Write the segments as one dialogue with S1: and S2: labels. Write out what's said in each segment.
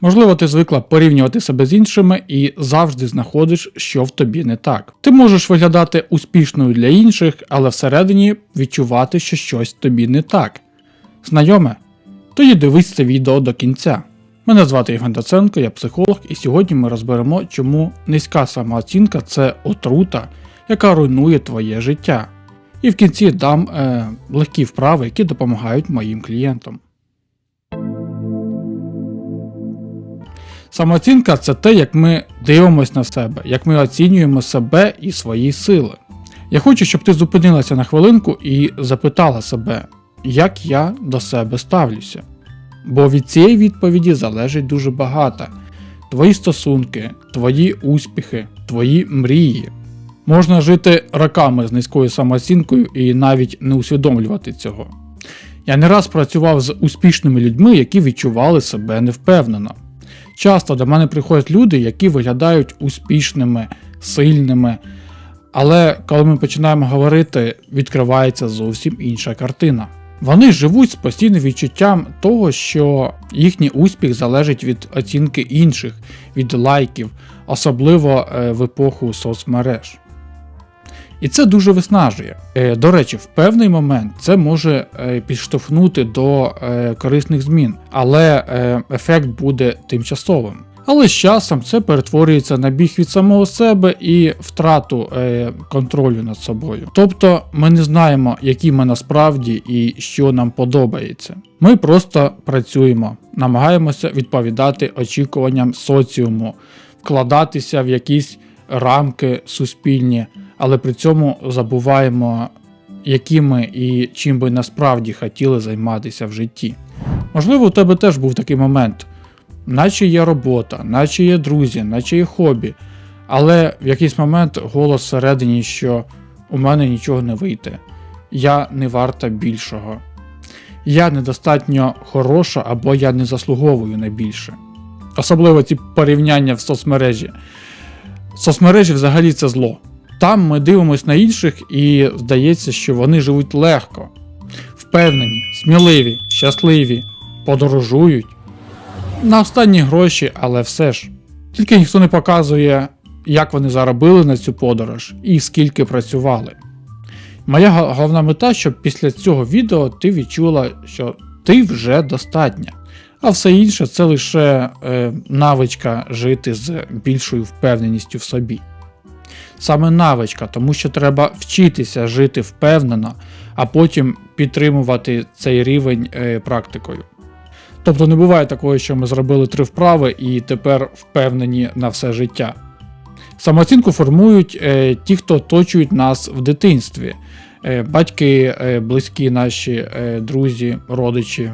S1: Можливо, ти звикла порівнювати себе з іншими і завжди знаходиш, що в тобі не так. Ти можеш виглядати успішною для інших, але всередині відчувати, що щось тобі не так. Знайоме? Тоді дивись це відео до кінця. Мене звати Євген Доценко, я психолог, і сьогодні ми розберемо, чому низька самооцінка це отрута, яка руйнує твоє життя. І в кінці дам е, легкі вправи, які допомагають моїм клієнтам. Самооцінка це те, як ми дивимося на себе, як ми оцінюємо себе і свої сили. Я хочу, щоб ти зупинилася на хвилинку і запитала себе, як я до себе ставлюся. Бо від цієї відповіді залежить дуже багато. Твої стосунки, твої успіхи, твої мрії. Можна жити роками з низькою самооцінкою і навіть не усвідомлювати цього. Я не раз працював з успішними людьми, які відчували себе невпевнено. Часто до мене приходять люди, які виглядають успішними, сильними, але коли ми починаємо говорити, відкривається зовсім інша картина. Вони живуть з постійним відчуттям того, що їхній успіх залежить від оцінки інших, від лайків, особливо е, в епоху соцмереж. І це дуже виснажує. Е, До речі, в певний момент це може е, підштовхнути до е, корисних змін, але ефект буде тимчасовим. Але з часом це перетворюється на біг від самого себе і втрату контролю над собою. Тобто ми не знаємо, які ми насправді і що нам подобається. Ми просто працюємо, намагаємося відповідати очікуванням соціуму, вкладатися в якісь рамки суспільні, але при цьому забуваємо, якими і чим би насправді хотіли займатися в житті. Можливо, у тебе теж був такий момент наче є робота, наче є друзі, наче є хобі. Але в якийсь момент голос всередині, що у мене нічого не вийде, я не варта більшого. Я недостатньо хороша або я не заслуговую на більше. Особливо ці порівняння в соцмережі. Соцмережі взагалі це зло. Там ми дивимося на інших і здається, що вони живуть легко, впевнені, сміливі, щасливі, подорожують, на останні гроші, але все ж. Тільки ніхто не показує, як вони заробили на цю подорож і скільки працювали. Моя головна мета, щоб після цього відео ти відчула, що ти вже достатня, а все інше це лише е, навичка жити з більшою впевненістю в собі. Саме навичка, тому що треба вчитися жити впевнено, а потім підтримувати цей рівень е, практикою. Тобто не буває такого, що ми зробили три вправи і тепер впевнені на все життя. Самооцінку формують е, ті, хто оточують нас в дитинстві: е, батьки, близькі наші, друзі, родичі.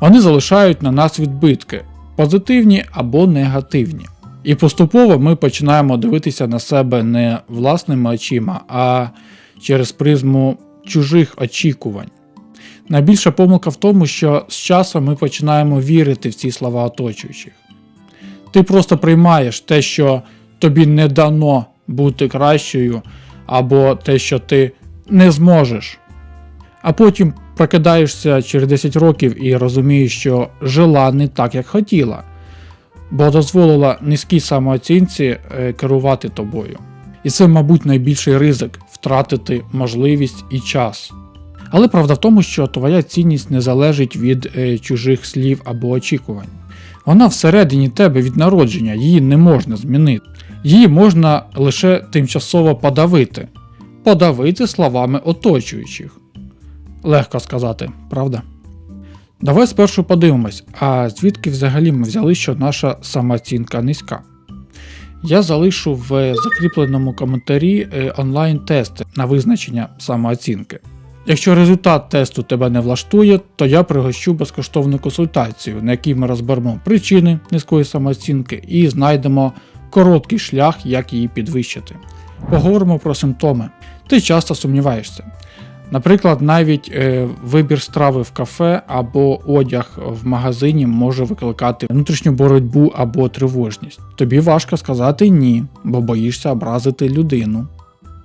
S1: Вони залишають на нас відбитки, позитивні або негативні. І поступово ми починаємо дивитися на себе не власними очима, а через призму чужих очікувань. Найбільша помилка в тому, що з часом ми починаємо вірити в ці слова оточуючих. Ти просто приймаєш те, що тобі не дано бути кращою, або те, що ти не зможеш. А потім прокидаєшся через 10 років і розумієш, що жила не так, як хотіла, бо дозволила низькій самооцінці е, керувати тобою. І це, мабуть, найбільший ризик втратити можливість і час. Але правда в тому, що твоя цінність не залежить від е, чужих слів або очікувань. Вона всередині тебе від народження, її не можна змінити. Її можна лише тимчасово подавити. Подавити словами оточуючих. Легко сказати, правда? Давай спершу подивимось, а звідки взагалі ми взяли, що наша самооцінка низька. Я залишу в закріпленому коментарі е, онлайн-тести на визначення самооцінки. Якщо результат тесту тебе не влаштує, то я пригощу безкоштовну консультацію, на якій ми розберемо причини низької самооцінки і знайдемо короткий шлях, як її підвищити. Поговоримо про симптоми. Ти часто сумніваєшся. Наприклад, навіть е, вибір страви в кафе або одяг в магазині може викликати внутрішню боротьбу або тривожність. Тобі важко сказати ні, бо боїшся образити людину.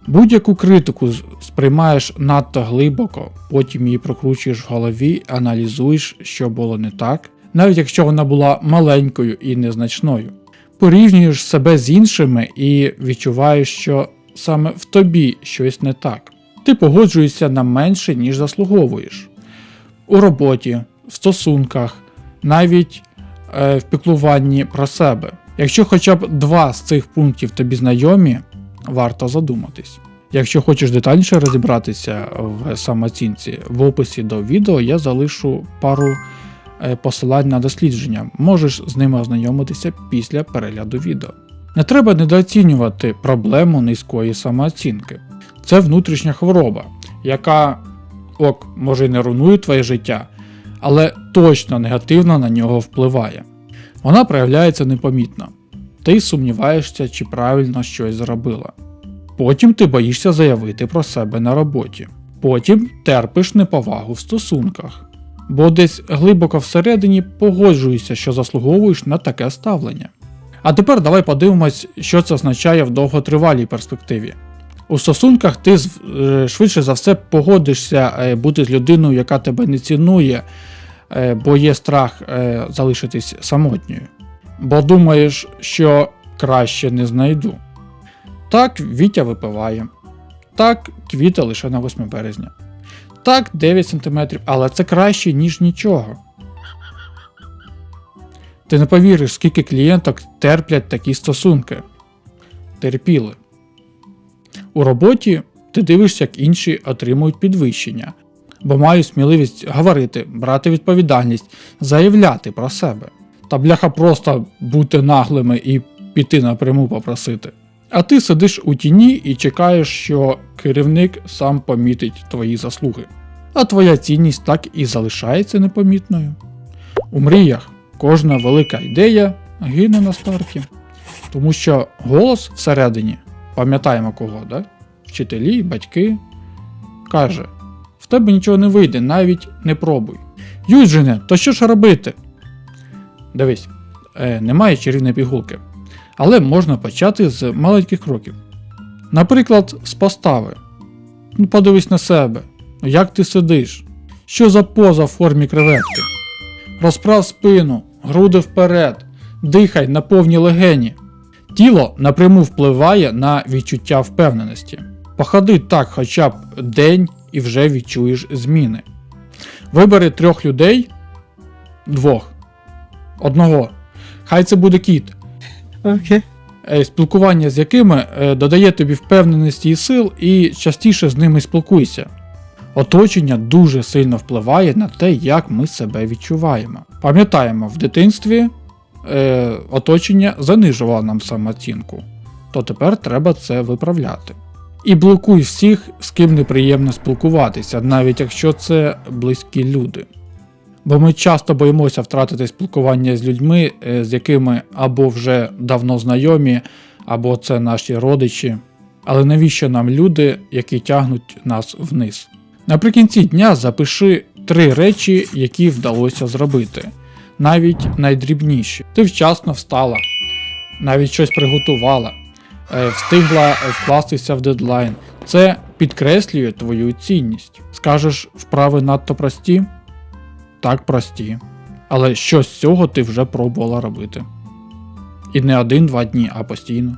S1: Будь-яку критику сприймаєш надто глибоко, потім її прокручуєш в голові, аналізуєш, що було не так, навіть якщо вона була маленькою і незначною. Порівнюєш себе з іншими і відчуваєш, що саме в тобі щось не так. Ти погоджуєшся на менше, ніж заслуговуєш. У роботі, в стосунках, навіть е, в піклуванні про себе. Якщо хоча б два з цих пунктів тобі знайомі, варто задуматись. Якщо хочеш детальніше розібратися в самооцінці, в описі до відео я залишу пару е, посилань на дослідження. Можеш з ними ознайомитися після перегляду відео. Не треба недооцінювати проблему низької самооцінки. Це внутрішня хвороба, яка ок, може й не руйнує твоє життя, але точно негативно на нього впливає. Вона проявляється непомітно. Ти сумніваєшся, чи правильно щось зробила. Потім ти боїшся заявити про себе на роботі. Потім терпиш неповагу в стосунках. Бо десь глибоко всередині погоджуєшся, що заслуговуєш на таке ставлення. А тепер давай подивимось, що це означає в довготривалій перспективі. У стосунках ти е, швидше за все погодишся е, бути з людиною, яка тебе не цінує, е, бо є страх залишитись самотньою. Бо думаєш, що краще не знайду. Так, Вітя випиває. Так, квіти лише на 8 березня. Так, 9 см, але це краще, ніж нічого. Ти не повіриш, скільки клієнток терплять такі стосунки. Терпіли. У роботі ти дивишся, як інші отримують підвищення, бо мають сміливість говорити, брати відповідальність, заявляти про себе. Та бляха просто бути наглими і піти напряму попросити. А ти сидиш у тіні і чекаєш, що керівник сам помітить твої заслуги. А твоя цінність так і залишається непомітною. У мріях кожна велика ідея гине на старті. Тому що голос всередині, пам'ятаємо кого, да? вчителі, батьки, каже: в тебе нічого не вийде, навіть не пробуй. Юджине, то що ж робити? Дивись, е, немає чарівної пігулки. Але можна почати з маленьких кроків. Наприклад, з постави. Ну, подивись на себе. Як ти сидиш? Що за поза в формі креветки? Розправ спину, груди вперед, дихай на повні легені. Тіло напряму впливає на відчуття впевненості. Походи так хоча б день і вже відчуєш зміни. Вибери трьох людей, двох, одного. Хай це буде кіт,
S2: Окей.
S1: е, спілкування з якими е, додає тобі впевненості і сил, і частіше з ними спілкуйся. Оточення дуже сильно впливає на те, як ми себе відчуваємо. Пам'ятаємо, в дитинстві е, оточення занижувало нам самооцінку, то тепер треба це виправляти. І блокуй всіх, з ким неприємно спілкуватися, навіть якщо це близькі люди. Бо ми часто боїмося втратити спілкування з людьми, е, з якими або вже давно знайомі, або це наші родичі. Але навіщо нам люди, які тягнуть нас вниз? Наприкінці дня запиши три речі, які вдалося зробити, навіть найдрібніші. Ти вчасно встала, навіть щось приготувала, е, встигла е, вкластися в дедлайн. Це підкреслює твою цінність. Скажеш, вправи надто прості? Так прості. Але що з цього ти вже пробувала робити? І не один-два дні, а постійно.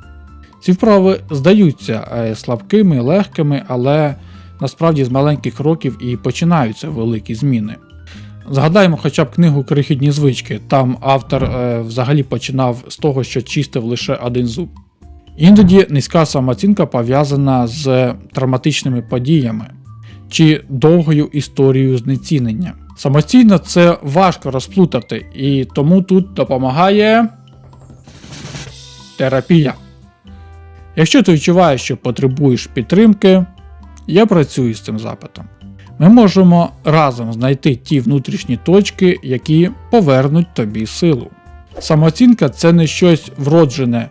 S1: Ці вправи здаються е, слабкими, легкими, але насправді з маленьких кроків і починаються великі зміни. Згадаємо хоча б книгу Крихітні звички. Там автор е, взагалі починав з того, що чистив лише один зуб. Іноді низька самооцінка пов'язана з травматичними подіями чи довгою історією знецінення. Самостійно це важко розплутати, і тому тут допомагає терапія. Якщо ти відчуваєш, що потребуєш підтримки, я працюю з цим запитом. Ми можемо разом знайти ті внутрішні точки, які повернуть тобі силу. Самооцінка це не щось вроджене,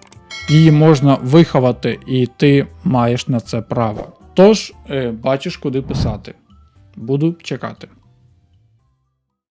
S1: її можна виховати, і ти маєш на це право. Тож, е, бачиш, куди писати. Буду чекати.